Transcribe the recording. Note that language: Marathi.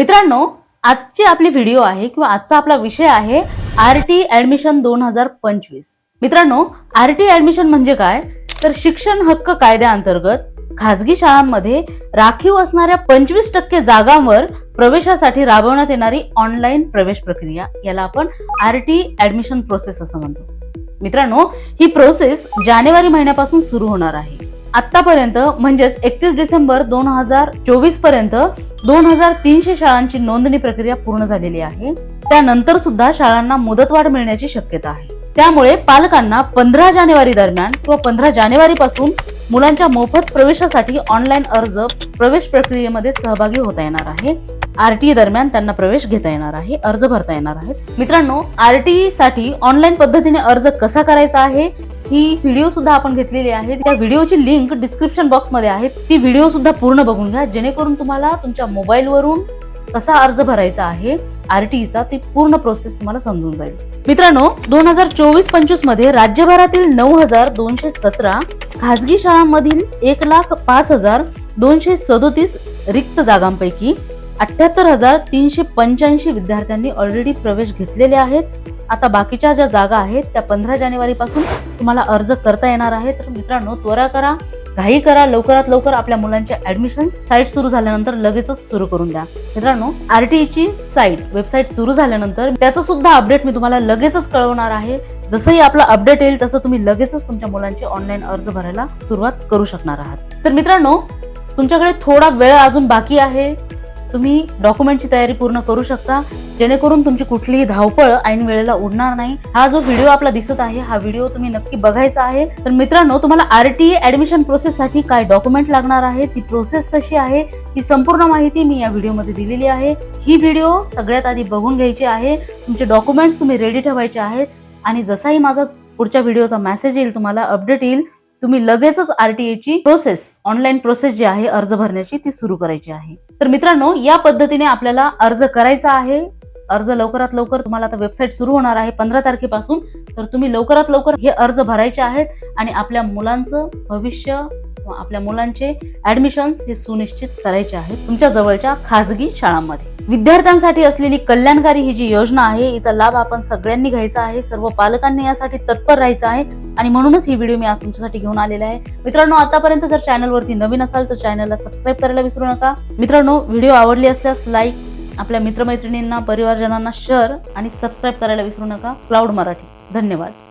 मित्रांनो आजची आपली व्हिडिओ आहे किंवा आजचा आपला विषय आहे आर टी ऍडमिशन दोन हजार पंचवीस. मित्रांनो आर टी ऍडमिशन म्हणजे काय? तर शिक्षण हक्क कायद्याअंतर्गत खासगी शाळांमध्ये राखीव असणाऱ्या पंचवीस टक्के जागांवर प्रवेशासाठी राबवण्यात येणारी ऑनलाईन प्रवेश प्रक्रिया. याला आपण आर टी ऍडमिशन प्रोसेस असं म्हणतो. मित्रांनो ही प्रोसेस जानेवारी महिन्यापासून सुरू होणार आहे. आतापर्यंत म्हणजेच एकतीस डिसेंबर दोन हजार चोवीसपर्यंत दोन हजार तीनशे शाळांची नोंदणी प्रक्रिया पूर्ण झालेली आहे. त्यानंतर सुद्धा शाळांना मुदतवाढ मिळण्याची शक्यता आहे. त्यामुळे पालकांना पंधरा जानेवारी दरम्यान किंवा पंधरा जानेवारी पासून मुलांच्या मोफत प्रवेशासाठी ऑनलाईन अर्ज प्रवेश प्रक्रियेमध्ये सहभागी होता येणार आहे. आरटीई दरम्यान त्यांना प्रवेश घेता येणार आहे अर्ज भरता येणार आहेत. मित्रांनो आरटीई साठी ऑनलाईन पद्धतीने अर्ज कसा करायचा आहे? ही व्हिडिओ सुद्धा आपण घेतलेली आहे. त्या व्हिडिओची लिंक डिस्क्रिप्शन बॉक्समध्ये आहे. ती व्हिडिओ सुद्धा पूर्ण बघून घ्या. जेणेकरून तुम्हाला तुमच्या मोबाईल वरून कसा अर्ज भरायचा आहे आरटीईचा ती पूर्ण प्रोसेस तुम्हाला समजून जाईल. मित्रांनो दोन हजार चोवीस पंचवीसमध्ये राज्यभरातील नऊ हजार दोनशे सतरा खासगी शाळांमधील एक लाख पाच हजार दोनशे सदोतीस रिक्त जागांपैकी अठ्याहत्तर हजार तीनशे पंच्याऐंशी विद्यार्थ्यांनी ऑलरेडी प्रवेश घेतलेले आहेत. आता बाकीच्या ज्या जागा आहेत त्या पंधरा जानेवारीपासून तुम्हाला अर्ज करता येणार आहे. तर मित्रांनो त्वरा करा घाई करा लवकरात लवकर आपल्या मुलांच्या ऍडमिशन साईट सुरू झाल्यानंतर लगेचच सुरू करून द्या. मित्रांनो आरटीईची साईट वेबसाईट सुरू झाल्यानंतर त्याचं सुद्धा अपडेट मी तुम्हाला लगेचच कळवणार आहे. जसंही आपलं अपडेट येईल तसं तुम्ही लगेचच तुमच्या मुलांचे ऑनलाईन अर्ज भरायला सुरुवात करू शकणार आहात. तर मित्रांनो तुमच्याकडे थोडा वेळ अजून बाकी आहे. तुम्ही डॉक्युमेंटची तयारी पूर्ण करू शकता. जेणेकरून तुमची कुठलीही धावपळ ऐन वेळेला उडणार नाही. हा जो व्हिडिओ आपला दिसत आहे हा व्हिडिओ तुम्ही नक्की बघायचा आहे. तर मित्रांनो तुम्हाला आरटीए ऍडमिशन प्रोसेस साठी काय डॉक्युमेंट लागणार आहे ती प्रोसेस कशी आहे ही संपूर्ण माहिती मी या व्हिडिओमध्ये दिलेली आहे. ही व्हिडिओ सगळ्यात आधी बघून घ्यायची आहे. तुमचे डॉक्युमेंट्स तुम्ही रेडी ठेवायचे आहेत. आणि जसाही माझा पुढच्या व्हिडिओचा मेसेज येईल तुम्हाला अपडेट येईल. तुम्ही लगेचच आरटीएची प्रोसेस ऑनलाईन प्रोसेस जी आहे अर्ज भरण्याची ती सुरू करायची आहे. तर मित्रांनो या पद्धतीने आपल्याला अर्ज करायचा आहे. अर्ज लवकरात लवकर तुम्हाला आता वेबसाईट सुरू होणार आहे पंधरा तारखेपासून. तर तुम्ही लवकरात लवकर हे अर्ज भरायचे आहेत आणि आपल्या मुलांचं भविष्य आपल्या मुलांचे ॲडमिशन्स हे सुनिश्चित करायचे आहेत तुमच्या जवळच्या खाजगी शाळांमध्ये. विद्यार्थ्यांसाठी असलेली कल्याणकारी ही जी योजना आहे हिचा लाभ आपण सगळ्यांनी घ्यायचा आहे सर्व पालकांनी यासाठी तत्पर राहायचं आहे आणि म्हणूनच ही व्हिडिओ मी आज तुमच्यासाठी घेऊन आलेला आहे. मित्रांनो आतापर्यंत जर चॅनलवरती नवीन असाल तर चॅनलला सबस्क्राईब करायला विसरू नका. मित्रांनो व्हिडिओ आवडली असल्यास लाईक आपल्या मित्रमैत्रिणींना परिवारजनांना शेअर आणि सबस्क्राईब करायला विसरू नका. क्लाउड मराठी. धन्यवाद.